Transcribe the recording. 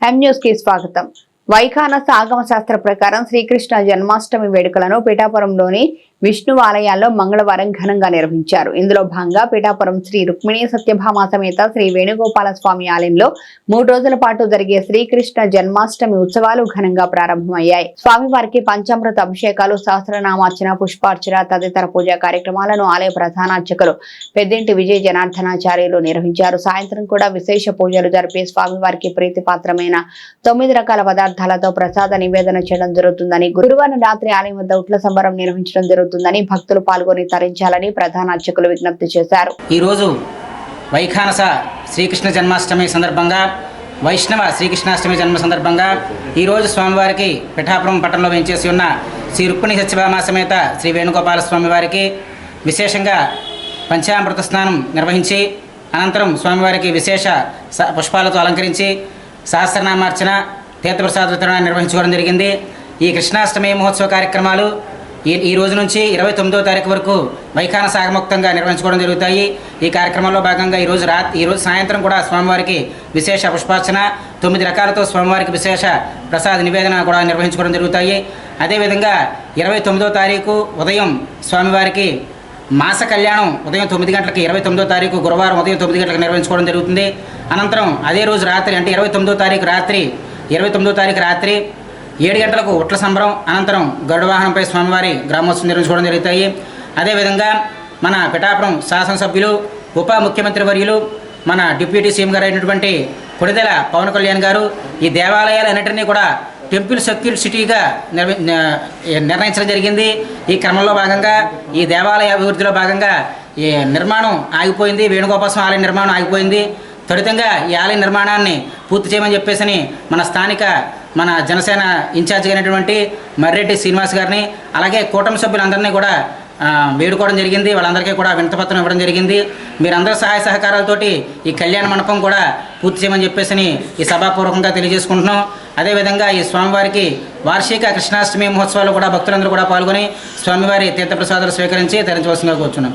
ఎం కి స్వాగతం. వైఖానస ఆగమ శాస్త్ర ప్రకారం శ్రీకృష్ణ జన్మాష్టమి వేడుకలను పిఠాపురంలోని విష్ణు ఆలయాల్లో మంగళవారం ఘనంగా నిర్వహించారు. ఇందులో భాగంగా పిఠాపురం శ్రీ రుక్మిణీ సత్యభామ సమేత శ్రీ వేణుగోపాల స్వామి ఆలయంలో మూడు రోజుల పాటు జరిగే శ్రీకృష్ణ జన్మాష్టమి ఉత్సవాలు ఘనంగా ప్రారంభమయ్యాయి. స్వామివారికి పంచామృత అభిషేకాలు సహస్రనామార్చన పుష్పార్చన తదితర పూజా కార్యక్రమాలను ఆలయ ప్రధానార్చకులు పెద్దింటి విజయ జనార్దనాచార్యులు నిర్వహించారు. సాయంత్రం కూడా విశేష పూజలు జరిపి స్వామివారికి ప్రీతిపాత్రమైన తొమ్మిది రకాల పదార్థాలతో ప్రసాద నివేదన చేయడం జరుగుతుందని గురువారం రాత్రి ఆలయం వద్ద ఉట్ల సంబరం నిర్వహించడం జరుగుతుంది. జరుగుతుందని భక్తులు పాల్గొని తరించాలని ప్రధాన అర్చకులు విజ్ఞప్తి చేశారు. ఈరోజు వైఖానస శ్రీకృష్ణ జన్మాష్టమి సందర్భంగా వైష్ణవ శ్రీకృష్ణాష్టమి జన్మ సందర్భంగా ఈరోజు స్వామివారికి పిఠాపురం పట్టణంలో వేయించేసి ఉన్న శ్రీ రుక్మిణి సత్యభామ సమేత శ్రీ వేణుగోపాల స్వామివారికి విశేషంగా పంచామృత స్నానం నిర్వహించి అనంతరం స్వామివారికి విశేష స- పుష్పాలతో అలంకరించి సహస్రనామార్చన తీర్థప్రసాద వితరణ నిర్వహించుకోవడం జరిగింది. ఈ కృష్ణాష్టమి మహోత్సవ కార్యక్రమాలు ఈ ఈ రోజు నుంచి ఇరవై తొమ్మిదో తారీఖు వరకు వైఖాన సాగముక్తంగా నిర్వహించుకోవడం జరుగుతాయి. ఈ కార్యక్రమంలో భాగంగా ఈరోజు రా ఈరోజు సాయంత్రం కూడా స్వామివారికి విశేష పుష్పార్చన తొమ్మిది రకాలతో స్వామివారికి విశేష ప్రసాద నివేదన కూడా నిర్వహించుకోవడం జరుగుతాయి. అదేవిధంగా ఇరవై తొమ్మిదో తారీఖు ఉదయం స్వామివారికి మాస కళ్యాణం ఉదయం తొమ్మిది గంటలకి ఇరవై తొమ్మిదో తారీఖు గురువారం ఉదయం తొమ్మిది గంటలకు నిర్వహించుకోవడం జరుగుతుంది. అనంతరం అదే రోజు రాత్రి అంటే ఇరవై తొమ్మిదో తారీఖు రాత్రి ఇరవై తొమ్మిదో తారీఖు రాత్రి ఏడు గంటలకు ఉట్ల సంబరం అనంతరం గరుడవాహనంపై స్వామివారి గ్రామోత్సవం నిర్వహించుకోవడం జరుగుతాయి. అదేవిధంగా మన పిఠాపురం శాసనసభ్యులు ఉప ముఖ్యమంత్రి వర్యులు మన డిప్యూటీ సీఎం గారు అయినటువంటి కొడిదెల పవన్ కళ్యాణ్ గారు ఈ దేవాలయాలన్నింటినీ కూడా టెంపుల్ సెక్యూర్ సిటీగా నిర్ణయించడం జరిగింది. ఈ క్రమంలో భాగంగా ఈ దేవాలయ అభివృద్ధిలో భాగంగా ఈ నిర్మాణం ఆగిపోయింది. వేణుగోపాల ఆలయ నిర్మాణం ఆగిపోయింది. త్వరితంగా ఈ ఆలయ నిర్మాణాన్ని పూర్తి చేయమని చెప్పేసి మన స్థానిక మన జనసేన ఇన్ఛార్జ్ అయినటువంటి మర్రెడ్డి శ్రీనివాస్ గారిని అలాగే కూటమి సభ్యులందరినీ కూడా వేడుకోవడం జరిగింది. వాళ్ళందరికీ కూడా వినతపత్రం ఇవ్వడం జరిగింది. మీరందరూ సహాయ సహకారాలతోటి ఈ కళ్యాణ మండపం కూడా పూర్తి చేయమని చెప్పేసి ఈ సభాపూర్వకంగా తెలియజేసుకుంటున్నాం. అదేవిధంగా ఈ స్వామివారికి వార్షిక కృష్ణాష్టమి మహోత్సవాలు కూడా భక్తులందరూ కూడా పాల్గొని స్వామివారి తీర్థప్రసాదాలు స్వీకరించి తరించవలసిందిగా కూర్చున్నాం.